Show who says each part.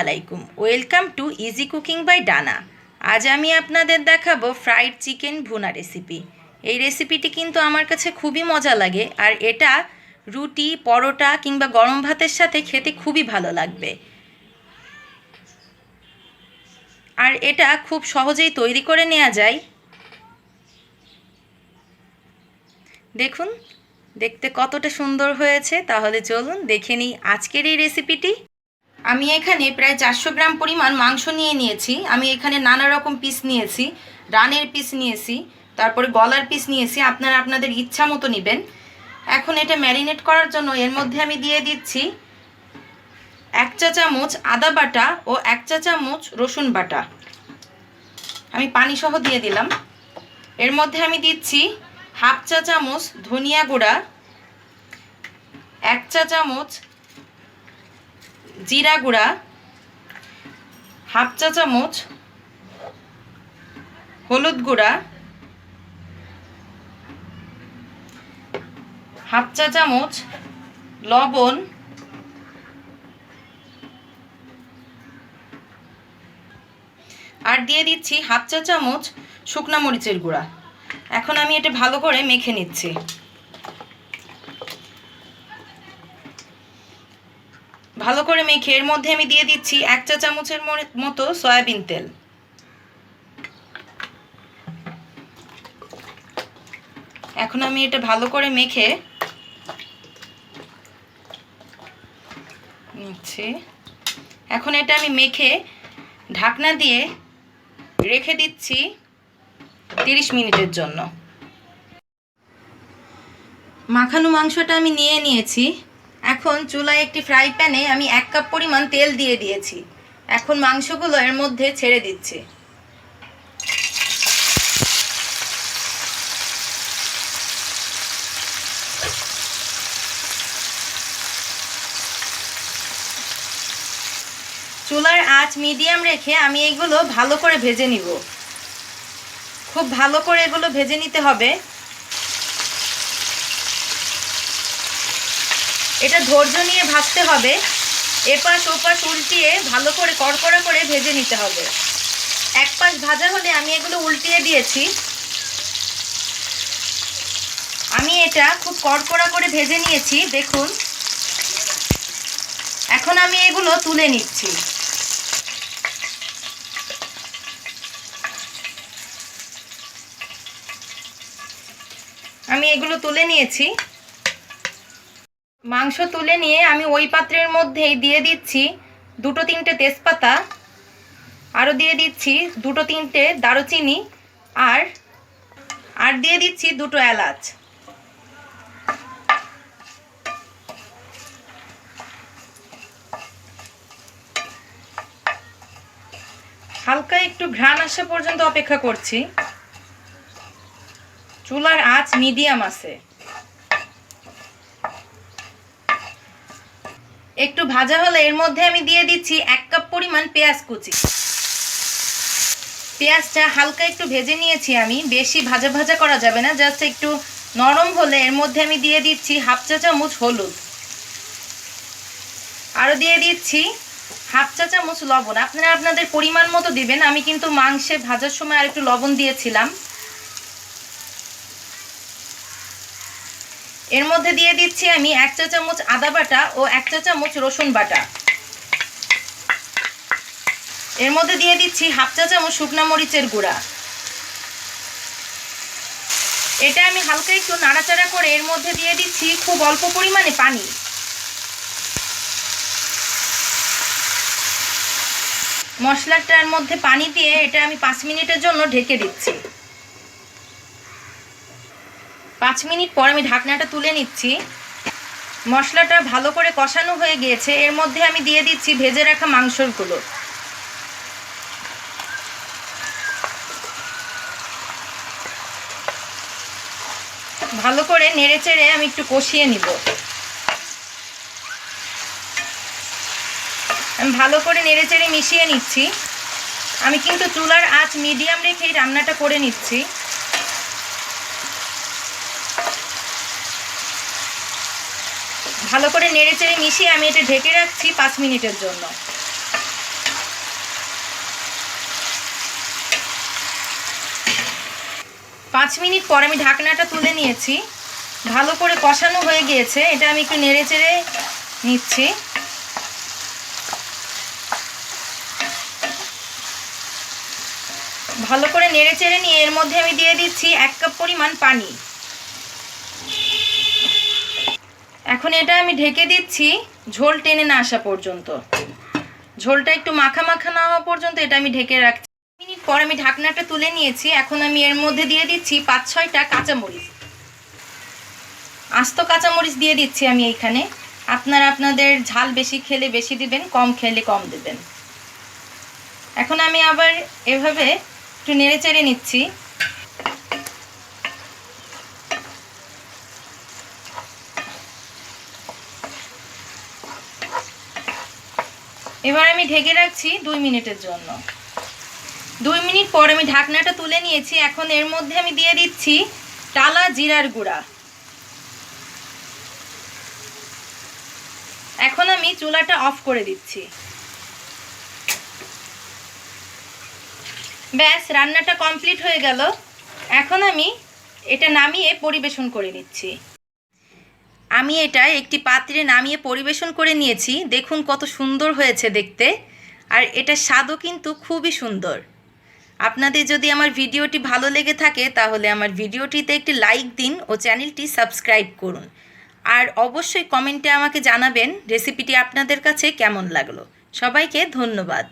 Speaker 1: আলাইকুম। Welcome to easy cooking by Dana. আজ আমি আপনাদের দেখাবো ফ্রাইড চিকেন ভুনা রেসিপি। এই রেসিপিটি কিন্তু আমার কাছে খুবই মজা লাগে আর এটা রুটি, পরোটা কিংবা গরম ভাতের সাথে খেতে খুবই ভালো লাগবে। আর এটা খুব সহজেই তৈরি করে নেওয়া যায়। দেখুন, দেখতে কতটা সুন্দর হয়েছে। তাহলে চলুন দেখে নিই আজকের এই রেসিপিটি। আমি এখানে প্রায় চারশো গ্রাম পরিমাণ মাংস নিয়ে নিয়েছি। আমি এখানে নানা রকম পিস নিয়েছি। রানের পিস নিয়েছি, তারপরে গলার পিস নিয়েছি। আপনারা আপনাদের ইচ্ছা মতো নেবেন। এখন এটা ম্যারিনেট করার জন্য এর মধ্যে আমি দিয়ে দিচ্ছি এক চা চামচ আদা বাটা ও এক চা চামচ রসুন বাটা। আমি পানি সহ দিয়ে দিলাম। এর মধ্যে আমি দিচ্ছি হাফ চা চামচ ধনিয়া গুঁড়া, এক চা চামচ জিরা গুঁড়া, হাফ চা চামচ হলুদ গুঁড়া, হাফ চা চামচ লবণ, আর দিয়ে দিচ্ছি হাফ চা চামচ শুকনা মরিচের গুঁড়া। এখন আমি এটা ভালো করে মেখে নিচ্ছি। ভালো করে মেখে এর মধ্যে আমি দিয়ে দিচ্ছি এক চা চামচের মতো সয়াবিন তেল। এখন আমি এটা ভালো করে মেখে নিচ্ছি। এখন এটা আমি মেখে ঢাকনা দিয়ে রেখে দিচ্ছি তিরিশ মিনিটের জন্য। মাখানো মাংসটা আমি নিয়ে নিয়েছি। এখন চুলায় একটি ফ্রাই প্যানে আমি এক কাপ পরিমাণ তেল দিয়ে দিয়েছি। এখন মাংসগুলো এর মধ্যে ছেড়ে দিচ্ছি। চুলার আঁচ মিডিয়াম রেখে আমি এগুলো ভালো করে ভেজে নিব। খুব ভালো করে এগুলো ভেজে নিতে হবে। এটা ধৈর্য নিয়ে ভাজতে হবে। এপাশ ওপাশ উল্টিয়ে ভালো করে কড়কড়া করে ভেজে নিতে হবে। এক পাশ ভাজা হলে আমি এগুলো উল্টিয়ে দিয়েছি। আমি এটা খুব কড়কড়া করে ভেজে নিয়েছি, দেখুন। এখন আমি এগুলো তুলে নিচ্ছি। আমি এগুলো তুলে নিয়েছি। মাংস তুলে নিয়ে আমি ওই পাত্রের মধ্যেই দিয়ে দিচ্ছি দুটো তিনটে তেজপাতা, আরও দিয়ে দিচ্ছি দুটো তিনটে দারুচিনি আর আর দিয়ে দিচ্ছি দুটো এলাচ। হালকা একটু ঘ্রাণ আসা পর্যন্ত অপেক্ষা করছি। চুলার আঁচ মিডিয়াম আছে। একটু ভাজা হলে এর মধ্যে আমি দিয়ে দিচ্ছি এক কাপ পরিমাণ পেঁয়াজ কুচি। পেঁয়াজটা হালকা একটু ভেজে নিয়েছি আমি, বেশি ভাজা ভাজা করা যাবে না জাস্ট একটু নরম হলে এর মধ্যে আমি দিয়ে দিচ্ছি হাফ চা চামচ হলুদ। আরও দিয়ে দিচ্ছি হাফ চা চামচ লবণ। আপনারা আপনাদের পরিমাণ মতো দিবেন, আমি কিন্তু মাংসে ভাজার সময় আর একটু লবণ দিয়েছিলাম। এর মধ্যে দিয়ে দিচ্ছি আমি এক চা চামচ আদা বাটা ও এক চা চামচ রসুন বাটা। এর মধ্যে দিয়ে দিচ্ছি হাফ চা চামচ শুকনা মরিচের গুঁড়া। এটা আমি হালকা একটু নাড়াচাড়া করে এর মধ্যে দিয়ে দিচ্ছি খুব অল্প পরিমাণে পানি। মশলাটার মধ্যে পানি দিয়ে এটা আমি পাঁচ মিনিটের জন্য ঢেকে দিচ্ছি। পাঁচ মিনিট পর আমি ঢাকনাটা তুলে নিচ্ছি। মশলাটা ভালো করে কষানো হয়ে গিয়েছে। এর মধ্যে আমি দিয়ে দিচ্ছি ভেজে রাখা মাংসগুলো। ভালো করে নেড়ে চেড়ে আমি একটু কষিয়ে নিব। আমি ভালো করে নেড়ে চেড়ে মিশিয়ে নিচ্ছি। আমি কিন্তু চুলার আঁচ মিডিয়াম রেখেই রান্নাটা করে নিচ্ছি। ভালো করে নেড়ে চেড়ে মিশিয়ে আমি এটা ঢেকে রাখছি পাঁচ মিনিটের জন্য। পাঁচ মিনিট পর আমি ঢাকনাটা তুলে নিয়েছি। ভালো করে কষানো হয়ে গিয়েছে। এটা আমি একটু নেড়েচেড়ে নিচ্ছি। ভালো করে নেড়ে চেড়ে নিয়ে এর মধ্যে আমি দিয়ে দিচ্ছি এক কাপ পরিমাণ পানি। এখন এটা আমি ঢেকে দিচ্ছি, ঝোল টেনে না আসা পর্যন্ত। ঝোলটা একটু মাখা মাখা না হওয়া পর্যন্ত এটা আমি ঢেকে রাখছি। মিনিট পর আমি ঢাকনাটা তুলে নিয়েছি, এখন আমি এর মধ্যে দিয়ে দিচ্ছি পাঁচ ছয়টা কাঁচামরিচ। আস্ত কাঁচামরিচ দিয়ে দিচ্ছি আমি এইখানে। আপনারা আপনাদের ঝাল বেশি খেলে বেশি দিবেন, কম খেলে কম দেবেন। এখন আমি আবার এভাবে একটু নেড়ে চেড়ে নিচ্ছি। এবার আমি ঢেকে রাখছি দুই মিনিটের জন্য। দুই মিনিট পর আমি ঢাকনাটা তুলে নিয়েছি। এখন এর মধ্যে আমি দিয়ে দিচ্ছি টালা জিরার গুঁড়া। এখন আমি চুলাটা অফ করে দিচ্ছি। ব্যাস, রান্নাটা কমপ্লিট হয়ে গেল। এখন আমি এটা নামিয়ে পরিবেশন করে নিচ্ছি। আমি এটা একটি পাত্রে নামিয়ে পরিবেশন করে নিয়েছি। দেখুন কত সুন্দর হয়েছে দেখতে। আর এটা স্বাদও কিন্তু খুবই সুন্দর। আপনাদের যদি আমার ভিডিওটি ভালো লেগে থাকে, তাহলে আমার ভিডিওটিতে একটি লাইক দিন ও চ্যানেলটি সাবস্ক্রাইব করুন। আর অবশ্যই কমেন্টে আমাকে জানাবেন রেসিপিটি আপনাদের কাছে কেমন লাগল। সবাইকে ধন্যবাদ।